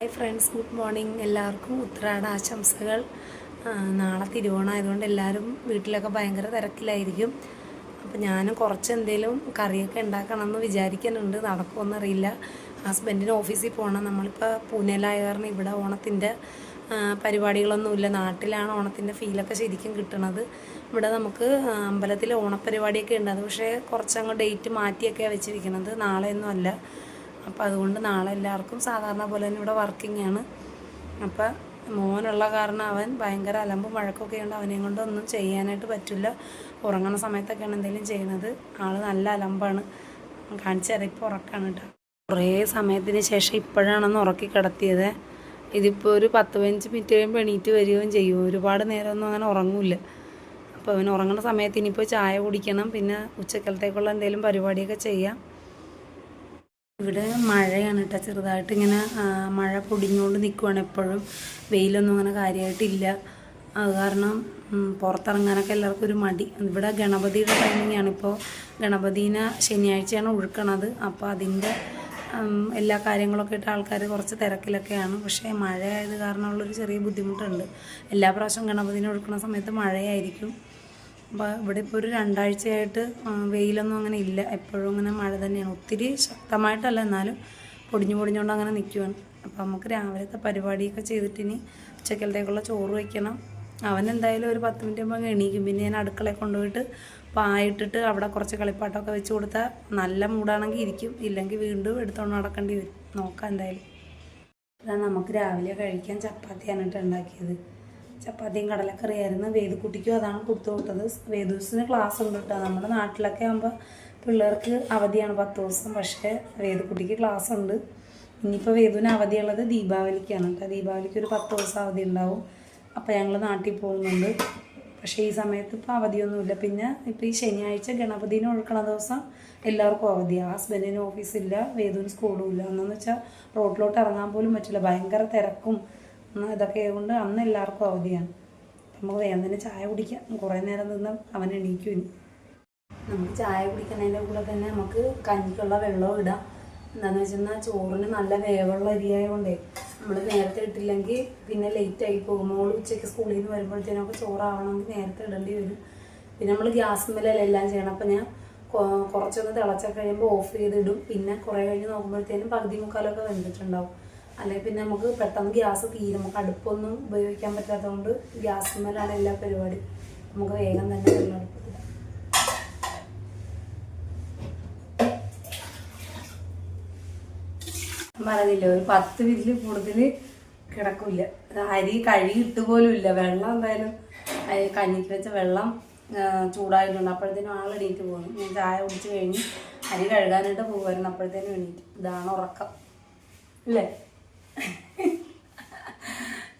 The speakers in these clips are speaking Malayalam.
Hi friends good morning. എല്ലാവർക്കും ഉത്രാട ആശംസകൾ. നാളെ തിരുവോണമായതുകൊണ്ട് എല്ലാവരും വീട്ടിലൊക്കെ ഭയങ്കര തിരക്കിലായിരിക്കും. അപ്പോൾ ഞാനും കുറച്ച് എന്തെങ്കിലും കറിയൊക്കെ ഉണ്ടാക്കണം എന്ന് വിചാരിക്കുന്നുണ്ട്. നടക്കുമെന്നറിയില്ല ഹസ്ബൻഡിന് ഓഫീസിൽ പോകണം. നമ്മളിപ്പോൾ പൂനെയിലായ കാരണം ഇവിടെ ഓണത്തിന്റെ പരിപാടികളൊന്നുമില്ല. നാട്ടിലാണ് ഓണത്തിന്റെ ഫീലൊക്കെ ശരിക്കും കിട്ടണത്. ഇവിടെ നമുക്ക് അമ്പലത്തിൽ ഓണപ്പരിപാടിയൊക്കെ ഉണ്ട്. അത് പക്ഷേ കുറച്ചങ്ങ് ഡേറ്റ് മാറ്റിയൊക്കെയാണ് വെച്ചിരിക്കുന്നത് നാളെയൊന്നും അല്ല അപ്പോൾ അതുകൊണ്ട് നാളെ എല്ലാവർക്കും സാധാരണ പോലെ തന്നെ ഇവിടെ വർക്കിംഗ് ആണ്. അപ്പോൾ മോനുള്ള കാരണം അവൻ ഭയങ്കര അലമ്പും വഴക്കൊക്കെ ഉണ്ട് അവനെയും കൊണ്ടൊന്നും ചെയ്യാനായിട്ട് പറ്റില്ല. ഉറങ്ങണ സമയത്തൊക്കെയാണ് എന്തെങ്കിലും ചെയ്യുന്നത്. ആൾ നല്ല അലമ്പാണ്. കാണിച്ചു തരാം ഇപ്പോൾ ഉറക്കാണ് കേട്ടോ. കുറേ സമയത്തിന് ശേഷം ഇപ്പോഴാണെന്ന് ഉറക്കി കിടത്തിയത്. ഇതിപ്പോൾ ഒരു പത്ത് പതിനഞ്ച് മിനിറ്റ് കഴിയുമ്പോൾ എണീറ്റ് വരികയും ചെയ്യും. ഒരുപാട് നേരമൊന്നും അങ്ങനെ ഉറങ്ങില്ല. അപ്പോൾ അവൻ ഉറങ്ങുന്ന സമയത്ത് ഇനിയിപ്പോൾ ചായ കുടിക്കണം. പിന്നെ ഉച്ചക്കലത്തേക്കുള്ള എന്തെങ്കിലും പരിപാടിയൊക്കെ ചെയ്യാം. ഇവിടെ മഴയാണ് കേട്ടോ ചെറുതായിട്ട് ഇങ്ങനെ മഴ പൊടിഞ്ഞുകൊണ്ട് നിൽക്കുവാണ് എപ്പോഴും. വെയിലൊന്നും അങ്ങനെ കാര്യമായിട്ടില്ല അത് കാരണം പുറത്തിറങ്ങാനൊക്കെ എല്ലാവർക്കും ഒരു മടി. ഇവിടെ ഗണപതിയുടെ ടൈമിങ്ങാണ് ഇപ്പോൾ ഗണപതിനെ ശനിയാഴ്ചയാണ് ഒഴുക്കണത്. അപ്പോൾ അതിന്റെ എല്ലാ കാര്യങ്ങളൊക്കെ ഇട്ട് ആൾക്കാർ കുറച്ച് തിരക്കിലൊക്കെയാണ്. പക്ഷേ മഴയായത് കാരണമുള്ളൊരു ചെറിയ ബുദ്ധിമുട്ടുണ്ട്. എല്ലാ പ്രാവശ്യവും ഗണപതിനെ ഒഴുക്കണ സമയത്ത് മഴയായിരിക്കും. അപ്പോൾ ഇവിടെ ഇപ്പോൾ ഒരു രണ്ടാഴ്ചയായിട്ട് വെയിലൊന്നും അങ്ങനെ ഇല്ല. എപ്പോഴും അങ്ങനെ മഴ തന്നെയാണ്. ഒത്തിരി ശക്തമായിട്ടല്ല എന്നാലും പൊടിഞ്ഞു പൊടിഞ്ഞുകൊണ്ട് അങ്ങനെ നിൽക്കുവാണ് അപ്പോൾ നമുക്ക് രാവിലത്തെ പരിപാടിയൊക്കെ ചെയ്തിട്ട് ഇനി ഉച്ചക്കലത്തേക്കുള്ള ചോറ് വയ്ക്കണം. അവൻ എന്തായാലും ഒരു പത്ത് മിനിറ്റ് മുമ്പ് എണീക്കും. പിന്നെ ഞാൻ അടുക്കളയിൽ കൊണ്ടുപോയിട്ട് പായിട്ടിട്ട് അവിടെ കുറച്ച് കളിപ്പാട്ടമൊക്കെ വെച്ച് കൊടുത്താൽ നല്ല മൂടാണെങ്കിൽ ഇരിക്കും. ഇല്ലെങ്കിൽ വീണ്ടും എടുത്തുകൊണ്ട് നടക്കേണ്ടി വരും. നോക്കാം എന്തായാലും. അതാണ് നമുക്ക് രാവിലെ കഴിക്കാൻ ചപ്പാത്തിയാണ് കേട്ടോ ഉണ്ടാക്കിയത്. ചപ്പാത്തിയും കടലക്കറിയായിരുന്നു. വേദുക്കുട്ടിക്കും അതാണ് കൊടുത്തു വിട്ടത്. വേദൂസിന് ക്ലാസ് ഉണ്ട് കേട്ടോ. നമ്മുടെ നാട്ടിലൊക്കെ ആകുമ്പോൾ പിള്ളേർക്ക് അവധിയാണ് പത്ത് ദിവസം. പക്ഷേ വേദുക്കുട്ടിക്ക് ക്ലാസ് ഉണ്ട് ഇനിയിപ്പോൾ വേദുവിന് അവധിയുള്ളത് ദീപാവലിക്കാണ് കേട്ടോ. ദീപാവലിക്ക് ഒരു പത്ത് ദിവസം അവധി ഉണ്ടാവും. അപ്പോൾ ഞങ്ങൾ നാട്ടിൽ പോകുന്നുണ്ട്. പക്ഷേ ഈ സമയത്ത് ഇപ്പോൾ അവധിയൊന്നുമില്ല. പിന്നെ ഇപ്പോൾ ഈ ശനിയാഴ്ച ഗണപതിനെ ഒഴുക്കണ ദിവസം എല്ലാവർക്കും അവധിയാണ് ഹസ്ബൻഡിന് ഓഫീസില്ല വേദുവിന് സ്കൂളും ഇല്ല. എന്നു വെച്ചാൽ റോഡിലോട്ട് ഇറങ്ങാൻ പോലും പറ്റില്ല. ഭയങ്കര തിരക്കും. ഉം, ഇതൊക്കെ ആയതുകൊണ്ട് അന്ന് എല്ലാവർക്കും അവധിയാണ്. നമുക്ക് വേഗം തന്നെ ചായ കുടിക്കാം. കുറേ നേരം നിന്ന് അവൻ എണീക്കും ഇനി. നമുക്ക് ചായ കുടിക്കുന്നതിന്റെ കൂടെ തന്നെ നമുക്ക് കഞ്ഞിക്കുള്ള വെള്ളവും ഇടാം. എന്താണെന്ന് വെച്ചാൽ ചോറിന് നല്ല വേവുള്ള അരിയായതുകൊണ്ടേ നമ്മൾ നേരത്തെ ഇട്ടില്ലെങ്കിൽ പിന്നെ ലേറ്റ് ആയി പോകും. മോൾ ഉച്ചയ്ക്ക് സ്കൂളിൽ നിന്ന് വരുമ്പോഴത്തേനൊക്കെ ചോറാവണമെങ്കിൽ നേരത്തെ ഇടേണ്ടി വരും. പിന്നെ നമ്മൾ ഗ്യാസ് മേലല്ല എല്ലാം ചെയ്യണം. അപ്പം ഞാൻ കുറച്ചൊന്ന് തിളച്ചൊക്കെ കഴിയുമ്പോൾ ഓഫ് ചെയ്തിടും. പിന്നെ കുറേ കഴിഞ്ഞ് നോക്കുമ്പോഴത്തേനും പകുതി മുക്കാലൊക്കെ വെന്തിട്ടുണ്ടാവും. അല്ലെങ്കിൽ പിന്നെ നമുക്ക് പെട്ടെന്ന് ഗ്യാസ് തീരും നമുക്ക് അടുപ്പൊന്നും ഉപയോഗിക്കാൻ പറ്റാത്തതുകൊണ്ട് ഗ്യാസ് മേലാണ് എല്ലാ പരിപാടി നമുക്ക് വേഗം തന്നെ വെള്ളം അടുപ്പത്തിടാം പറഞ്ഞില്ല ഒരു പത്ത് വിരിൽ കൂടുതൽ കിടക്കില്ല. അരി കഴുകിയിട്ട് പോലും ഇല്ല വെള്ളം എന്തായാലും കഞ്ഞിക്ക് വെച്ച വെള്ളം ചൂടായിട്ടുണ്ട്. അപ്പോഴത്തേനും ആൾ എണീറ്റ് പോകുന്നു ഞാൻ ചായ കുടിച്ച് കഴിഞ്ഞ് അരി കഴുകാനായിട്ട് പോകുമായിരുന്നു അപ്പോഴത്തേനും എണീറ്റ്. ഇതാണ് ഉറക്കം. ഇല്ലേ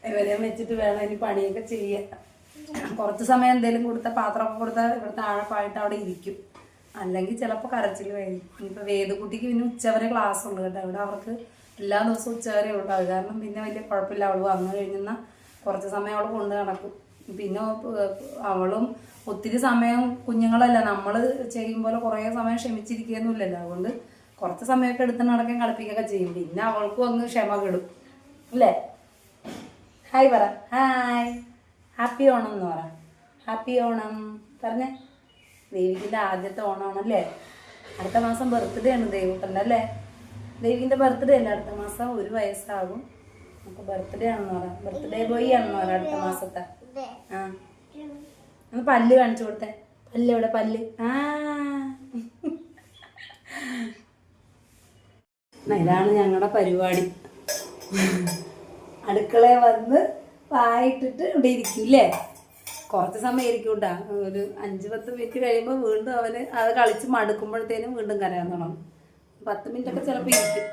ഇവരെ വെച്ചിട്ട് വേണം ഇനി പണിയൊക്കെ ചെയ്യാം കുറച്ച് സമയം എന്തെങ്കിലും കൊടുത്ത പാത്രമൊക്കെ കൊടുത്താൽ ഇവിടെ താഴെപ്പായിട്ട് അവിടെ ഇരിക്കും. അല്ലെങ്കിൽ ചിലപ്പോൾ കരച്ചിൽ വരും. ഇനിയിപ്പോൾ വേദകുട്ടിക്ക് പിന്നെ ഉച്ചവരെ ക്ലാസ് ഉള്ളു കേട്ടോ. ഇവിടെ അവർക്ക് എല്ലാ ദിവസവും ഉച്ചവരെ ഉള്ളൂ. അത് കാരണം പിന്നെ വലിയ കുഴപ്പമില്ല. അവൾ വന്നു കഴിഞ്ഞാൽ കുറച്ച് സമയം അവൾ കൊണ്ട് നടക്കും. പിന്നെ അവളും ഒത്തിരി സമയം കുഞ്ഞുങ്ങളല്ല. നമ്മൾ ചെയ്യും പോലെ കുറേ സമയം ക്ഷമിച്ചിരിക്കുകയൊന്നുമില്ലല്ലോ. അതുകൊണ്ട് കുറച്ച് സമയമൊക്കെ എടുത്ത് നടക്കാൻ കളിപ്പിക്കുകയൊക്കെ ചെയ്യും. പിന്നെ അവൾക്കും അങ്ങ് ക്ഷമ കെടും. അല്ലേ? ഹായ് പറ. ഹായ് ഹാപ്പി ഓണം എന്ന് പറ. ഹാപ്പി ഓണം. പറഞ്ഞേ. ദേവിക്കിന്റെ ആദ്യത്തെ ഓണമാണല്ലേ അടുത്ത മാസം ബർത്ത്ഡേ ആണ് ദേവുട്ടന്റെ അല്ലേ? ദേവിക്കിന്റെ ബർത്ത്ഡേ അല്ലേ? അടുത്ത മാസം ഒരു വയസ്സാകും. നമുക്ക് ബർത്ത്ഡേ ആണെന്ന് പറയാം ബർത്ത്ഡേ ബോയ് ആണെന്ന് പറയാം അടുത്ത മാസത്തെ. ആ. ഒന്ന് പല്ല് കാണിച്ചു കൊടുത്തേ. പല്ല് എവിടെ? പല്ല്. ആ. ഇതാണ് ഞങ്ങളുടെ പരിപാടി. അടുക്കളയിൽ വന്ന് വായിട്ടിട്ട് ഇവിടെ ഇരിക്കും അല്ലേ കുറച്ച് സമയം ഇരിക്കും കേട്ടാ. ഒരു അഞ്ച് പത്ത് മിനിറ്റ് കഴിയുമ്പോൾ വീണ്ടും അവന് അത് കളിച്ച് മടുക്കുമ്പോഴത്തേനും വീണ്ടും കരയാൻ തുടങ്ങും. പത്ത് മിനിറ്റ് ഒക്കെ ചിലപ്പോൾ ഇരിക്കും.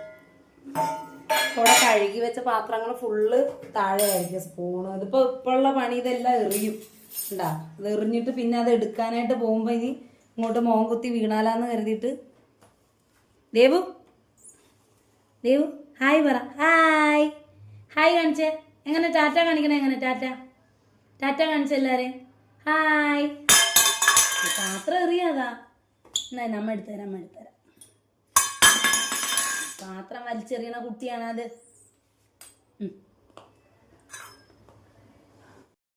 ഇവിടെ കഴുകി വെച്ച പാത്രങ്ങൾ ഫുള്ള് താഴെ ആയിരിക്കും സ്പൂണ് ഇതിപ്പോൾ ഇപ്പോഴുള്ള പണി ഇതെല്ലാം എറിയും ഉണ്ടാ അത് എറിഞ്ഞിട്ട് പിന്നെ അത് എടുക്കാനായിട്ട് പോകുമ്പോൾ ഇനി ഇങ്ങോട്ട് മോൻ കുത്തി വീണാലാന്ന് കരുതിയിട്ട്. ദേവു? ദേവു ഹായ് പറ. ഹായ്. ഹായ് കാണിച്ചേ. എങ്ങനെ ടാറ്റ കാണിക്കണേ? എങ്ങനെ ടാറ്റ? ടാറ്റ കാണിച്ച എല്ലാവരെയും ഹായ്. പാത്രം എറിയാതാ എന്നാ നമ്മ എടുത്തുതരാം നമ്മ എടുത്തുതരാം പാത്രം വലിച്ചെറിയണ കുട്ടിയാണത്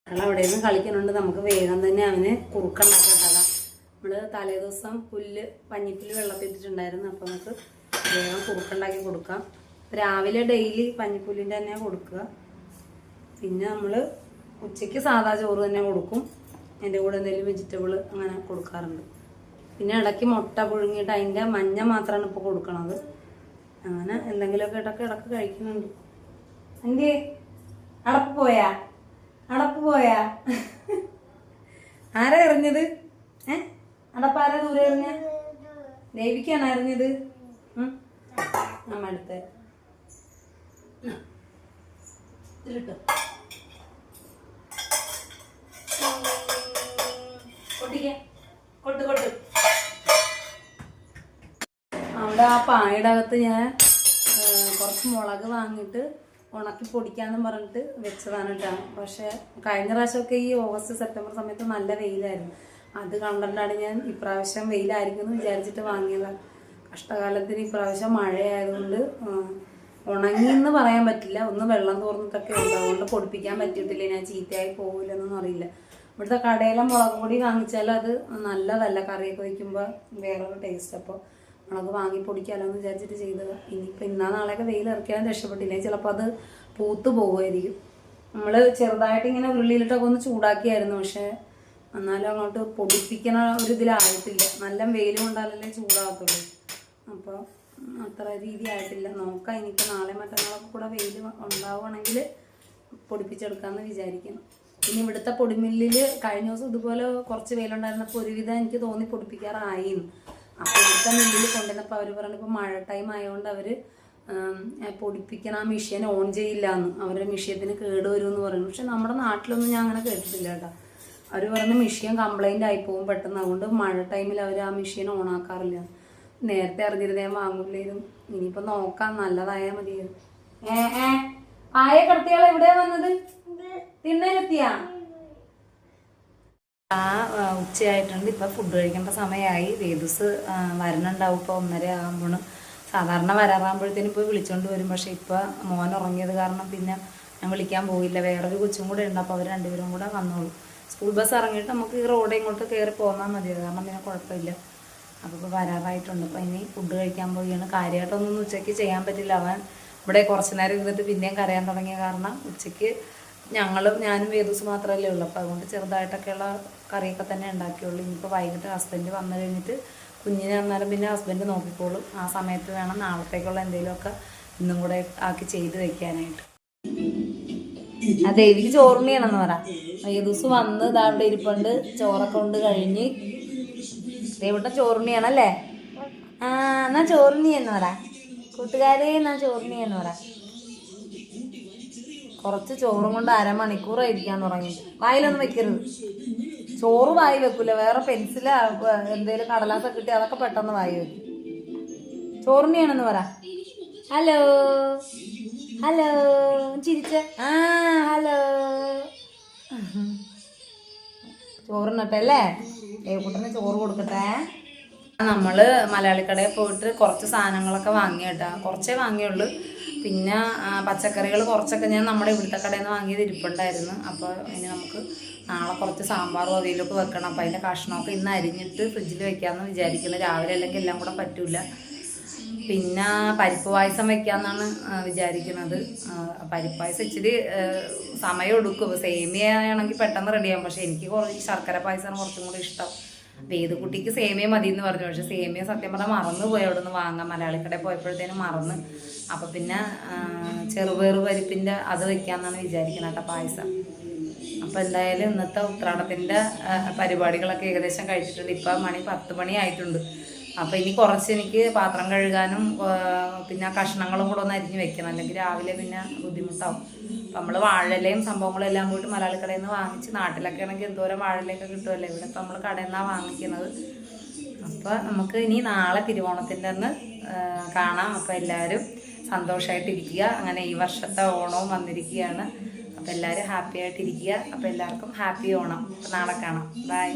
അയാൾ അവിടെയൊന്നും കളിക്കുന്നുണ്ട്. നമുക്ക് വേഗം തന്നെ അവന് കുറുക്കുണ്ടാക്കട്ടതാ നമ്മൾ തലേദിവസം പുല്ല് പഞ്ഞിപ്പുല്ല് വെള്ളത്തിട്ടിട്ടുണ്ടായിരുന്നു. അപ്പോൾ നമുക്ക് വേഗം കുറുക്കുണ്ടാക്കി കൊടുക്കാം. രാവിലെ ഡെയിലി പഞ്ഞിപ്പുല്ലിന്റെ തന്നെ കൊടുക്കുക. പിന്നെ നമ്മൾ ഉച്ചയ്ക്ക് സാധാ ചോറ് തന്നെ കൊടുക്കും. അതിന്റെ കൂടെ എന്തെങ്കിലും വെജിറ്റബിൾ അങ്ങനെ കൊടുക്കാറുണ്ട്. പിന്നെ ഇടയ്ക്ക് മുട്ട പുഴുങ്ങിയിട്ട് അതിന്റെ മഞ്ഞ മാത്രമാണ് ഇപ്പോൾ കൊടുക്കണത്. അങ്ങനെ എന്തെങ്കിലുമൊക്കെ ഇടയ്ക്ക് ഇടയ്ക്ക് കഴിക്കുന്നുണ്ട്. എന്റെ അടപ്പ് പോയാ? അടപ്പ് പോയാ? ആരാ എറിഞ്ഞത്? ഏ? അടപ്പ് ആരാ ദൂരെ എറിഞ്ഞ? ദേവിക്കാണ് എറിഞ്ഞത്. അമ്മ അവിടെ ആ പായയുടെ അകത്ത് ഞാൻ കുറച്ച് മുളക് വാങ്ങിയിട്ട് ഉണക്കി പൊടിക്കാന്ന് പറഞ്ഞിട്ട് വെച്ചതാണ് കേട്ടോ. പക്ഷെ കഴിഞ്ഞ പ്രാവശ്യമൊക്കെ ഈ ഓഗസ്റ്റ് സെപ്റ്റംബർ സമയത്ത് നല്ല വെയിലായിരുന്നു. അത് കണ്ടിട്ടാണ് ഞാൻ ഇപ്രാവശ്യം വെയിലായിരിക്കും എന്ന് വിചാരിച്ചിട്ട് വാങ്ങിയതാണ് കഷ്ടകാലത്തിന് ഇപ്രാവശ്യം മഴയായതുകൊണ്ട് ഉണങ്ങി എന്ന് പറയാൻ പറ്റില്ല. ഒന്ന് വെള്ളം തോർന്നിട്ടൊക്കെ ഉണ്ട്. അതുകൊണ്ട് പൊടിപ്പിക്കാൻ പറ്റിയിട്ടില്ല. ഞാൻ ചീത്തയായി പോകില്ലെന്നൊന്നും അറിയില്ല. ഇവിടുത്തെ കടയിലെ മുളക് പൊടി വാങ്ങിച്ചാൽ അത് നല്ലതല്ല. കറിയൊക്കെ വയ്ക്കുമ്പോൾ വേറൊരു ടേസ്റ്റ് അപ്പോൾ മുളക് വാങ്ങി പൊടിക്കാലോ എന്ന് വിചാരിച്ചിട്ട് ചെയ്തത്. ഇനിയിപ്പോൾ ഇന്നാ നാളെയൊക്കെ വെയിൽ ഇറക്കിയാലും രക്ഷപ്പെട്ടില്ല. ചിലപ്പോൾ അത് പൂത്ത് പോകുമായിരിക്കും. നമ്മൾ ചെറുതായിട്ട് ഇങ്ങനെ ഉരുളിയിലിട്ടൊക്കെ ഒന്ന് ചൂടാക്കിയായിരുന്നു. പക്ഷേ എന്നാലും അങ്ങോട്ട് പൊടിപ്പിക്കണ ഒരു ഇതിലായിട്ടില്ല. നല്ല വെയിൽ കൊണ്ടാലല്ലേ ചൂടാകത്തുള്ളൂ. അപ്പോൾ അത്ര രീതി ആയിട്ടില്ല നോക്കാം. ഇനിയിപ്പോൾ നാളെ മറ്റന്നാളൊക്കെ കൂടെ വെയിൽ ഉണ്ടാവുകയാണെങ്കിൽ പൊടിപ്പിച്ചെടുക്കാമെന്ന് വിചാരിക്കുന്നു. ഇനി ഇവിടുത്തെ പൊടിമില്ലിൽ കഴിഞ്ഞ ദിവസം ഇതുപോലെ കുറച്ച് വെയിലുണ്ടായിരുന്നപ്പോൾ ഒരുവിധം എനിക്ക് തോന്നി പൊടിപ്പിക്കാറായിരുന്നു അപ്പോൾ ഇവിടുത്തെ മില്ലിൽ കൊണ്ടുവന്നപ്പോൾ അവർ പറഞ്ഞു ഇപ്പോൾ മഴ ടൈം ആയതുകൊണ്ട് അവർ പൊടിപ്പിക്കണ. ആ മെഷീൻ ഓൺ ചെയ്യില്ല എന്ന് അവരുടെ മെഷീനത്തിന് കേട് വരും എന്ന് പറയുന്നു. പക്ഷെ നമ്മുടെ നാട്ടിലൊന്നും ഞാൻ അങ്ങനെ കേട്ടിട്ടില്ല കേട്ടോ. അവർ പറഞ്ഞ് മെഷീൻ കംപ്ലൈന്റ് ആയി പോകും പെട്ടെന്ന്. അതുകൊണ്ട് മഴ ടൈമിൽ അവർ ആ മെഷീൻ ഓൺ ആക്കാറില്ല. നേരത്തെ അറിഞ്ഞിരുന്നേ ഞാൻ വാങ്ങൂലായിരുന്നു ഇനിയിപ്പോൾ നോക്കാം നല്ലതായാ മതിയായിരുന്നു ഏ ഏ ആയ കടത്തിയാളെ എവിടെ വന്നത്? തിന്നലെത്തിയാ ആ ഉച്ചയായിട്ടുണ്ട്. ഇപ്പം ഫുഡ് കഴിക്കേണ്ട സമയമായി വേദൂസ് വരണുണ്ടാവും ഇപ്പോൾ ഒന്നര ആകുമ്പോൾ സാധാരണ വരാറാകുമ്പോഴത്തേനും ഇപ്പോൾ വിളിച്ചോണ്ട് വരും. പക്ഷേ ഇപ്പോൾ മോൻ ഉറങ്ങിയത് കാരണം പിന്നെ ഞാൻ വിളിക്കാൻ പോയില്ല വേറൊരു കൊച്ചും കൂടെ ഉണ്ട്. അപ്പോൾ അവർ രണ്ടുപേരും കൂടെ വന്നോളൂ. സ്കൂൾ ബസ് ഇറങ്ങിയിട്ട് നമുക്ക് ഈ റോഡ് ഇങ്ങോട്ട് കയറി പോന്നാൽ മതി കാരണം പിന്നെ കുഴപ്പമില്ല. അപ്പോൾ ഇപ്പോൾ വരാറായിട്ടുണ്ട്. അപ്പോൾ ഇനി ഫുഡ് കഴിക്കാൻ പോവുകയാണ്. കാര്യമായിട്ടൊന്നും ഉച്ചയ്ക്ക് ചെയ്യാൻ പറ്റില്ല. അവൻ ഇവിടെ കുറച്ച് നേരം ഇരുന്നിട്ട് പിന്നെയും കരയാൻ തുടങ്ങിയ കാരണം ഉച്ചയ്ക്ക് ഞങ്ങളും ഞാനും വേദൂസ് മാത്രമല്ലേ ഉള്ളൂ. അപ്പോൾ അതുകൊണ്ട് ചെറുതായിട്ടൊക്കെയുള്ള കറിയൊക്കെ തന്നെ ഉണ്ടാക്കിയുള്ളൂ. ഇനിയിപ്പോൾ വൈകിട്ട് ഹസ്ബൻഡ് വന്നു കഴിഞ്ഞിട്ട് കുഞ്ഞിനെ വന്നാലും പിന്നെ ഹസ്ബൻഡ് നോക്കിക്കോളും. ആ സമയത്ത് വേണം നാളത്തേക്കുള്ള എന്തെങ്കിലുമൊക്കെ ഇന്നും കൂടെ ആക്കി ചെയ്ത് വെക്കാനായിട്ട്. ആ ദേവിക്ക് ചോറുണ്ണിയാണെന്ന് പറ. ദിവസം വന്ന് ഇതാവിടെ ഇരിപ്പുണ്ട്. ചോറൊക്കെ കൊണ്ട് കഴിഞ്ഞ് ദേവിട്ട ചോറുണ്ണിയാണല്ലേ? ആ എന്നാ ചോറുണ്ണി എന്ന് പറ. കൂട്ടുകാരെ എന്നാ ചോറുണ്ണി എന്ന് പറ. കുറച്ച് ചോറും കൊണ്ട് അരമണിക്കൂർ തുടങ്ങി. വായിലൊന്നും വെക്കരുത്. ചോറ് വായി വെക്കൂല. വേറെ പെൻസിൽ എന്തേലും കടലാസൊക്കെ കിട്ടി അതൊക്കെ പെട്ടെന്ന് വായി വെക്കും. ചോറുണ്ണിയാണെന്ന് പറ. ഹലോ? ഹലോ? ചിരിച്ച? ആ ഹലോ? ചോറിനട്ടല്ലേ ദേവക്കുട്ടന് ചോറ് കൊടുക്കട്ടെ? നമ്മൾ മലയാളിക്കടയിൽ പോയിട്ട് കുറച്ച് സാധനങ്ങളൊക്കെ വാങ്ങി കേട്ടോ. കുറച്ചേ വാങ്ങിയുള്ളൂ. പിന്നെ പച്ചക്കറികൾ കുറച്ചൊക്കെ ഞാൻ നമ്മുടെ ഇവിടുത്തെ കടയിൽ നിന്ന് വാങ്ങിയത് ഇരിപ്പുണ്ടായിരുന്നു. അപ്പോൾ ഇനി നമുക്ക് നാളെ കുറച്ച് സാമ്പാറും അവയിലൊക്കെ വെക്കണം. അപ്പോൾ അതിന്റെ കഷ്ണമൊക്കെ ഇന്ന് അരിഞ്ഞിട്ട് ഫ്രിഡ്ജിൽ വെക്കാമെന്ന് വിചാരിക്കുന്നത് രാവിലെ അല്ലെങ്കിൽ എല്ലാം കൂടെ പറ്റൂല. പിന്നെ പരിപ്പ് പായസം വെക്കാന്നാണ് വിചാരിക്കുന്നത്. പരിപ്പ് പായസം ഇച്ചിരി സമയം എടുക്കും. സേമിയ ആണെങ്കിൽ പെട്ടെന്ന് റെഡിയാകും പക്ഷെ എനിക്ക് കുറച്ച് ശർക്കര പായസമാണ് കുറച്ചും കൂടി ഇഷ്ടം. വേദക്കുട്ടിക്ക് സേമിയ മതി എന്ന് പറഞ്ഞു. പക്ഷെ സേമിയ സത്യം പറഞ്ഞാൽ മറന്നു പോയി അവിടെ നിന്ന് വാങ്ങാൻ. മലയാളിക്കടയിൽ പോയപ്പോഴത്തേനും മറന്ന്. അപ്പം പിന്നെ ആ, ചെറുപയറ് പരിപ്പിന്റെ അത് വെക്കാമെന്നാണ് വിചാരിക്കുന്നത് കേട്ടോ പായസം. അപ്പോൾ എന്തായാലും ഇന്നത്തെ ഉത്രാടത്തിന്റെ പരിപാടികളൊക്കെ ഏകദേശം കഴിച്ചിട്ടുണ്ട്. ഇപ്പം മണി പത്ത് മണി ആയിട്ടുണ്ട്. അപ്പോൾ ഇനി കുറച്ച് എനിക്ക് പാത്രം കഴുകാനും പിന്നെ കഷ്ണങ്ങളും കൂടെ ഒന്ന് അരിഞ്ഞ് വെക്കണം. അല്ലെങ്കിൽ രാവിലെ പിന്നെ ബുദ്ധിമുട്ടാവും. അപ്പം നമ്മൾ വാഴയിലയും സംഭവങ്ങളും എല്ലാം പോയിട്ട് മലയാളി കടയിൽ നിന്ന് വാങ്ങിച്ച് നാട്ടിലൊക്കെ ആണെങ്കിൽ എന്തോരം വാഴലയൊക്കെ കിട്ടുമല്ലോ ഇവിടെ ഇപ്പം നമ്മൾ കടയിൽ നിന്നാണ് വാങ്ങിക്കുന്നത്. അപ്പോൾ നമുക്ക് ഇനി നാളെ തിരുവോണത്തിന്റെ അന്ന് കാണാം. അപ്പോൾ എല്ലാവരും സന്തോഷമായിട്ടിരിക്കുക അങ്ങനെ ഈ വർഷത്തെ ഓണവും വന്നിരിക്കുകയാണ്. അപ്പോൾ എല്ലാവരും ഹാപ്പി ആയിട്ടിരിക്കുക അപ്പോൾ എല്ലാവർക്കും ഹാപ്പി ഓണം. നാളെ കാണാം. ബൈ.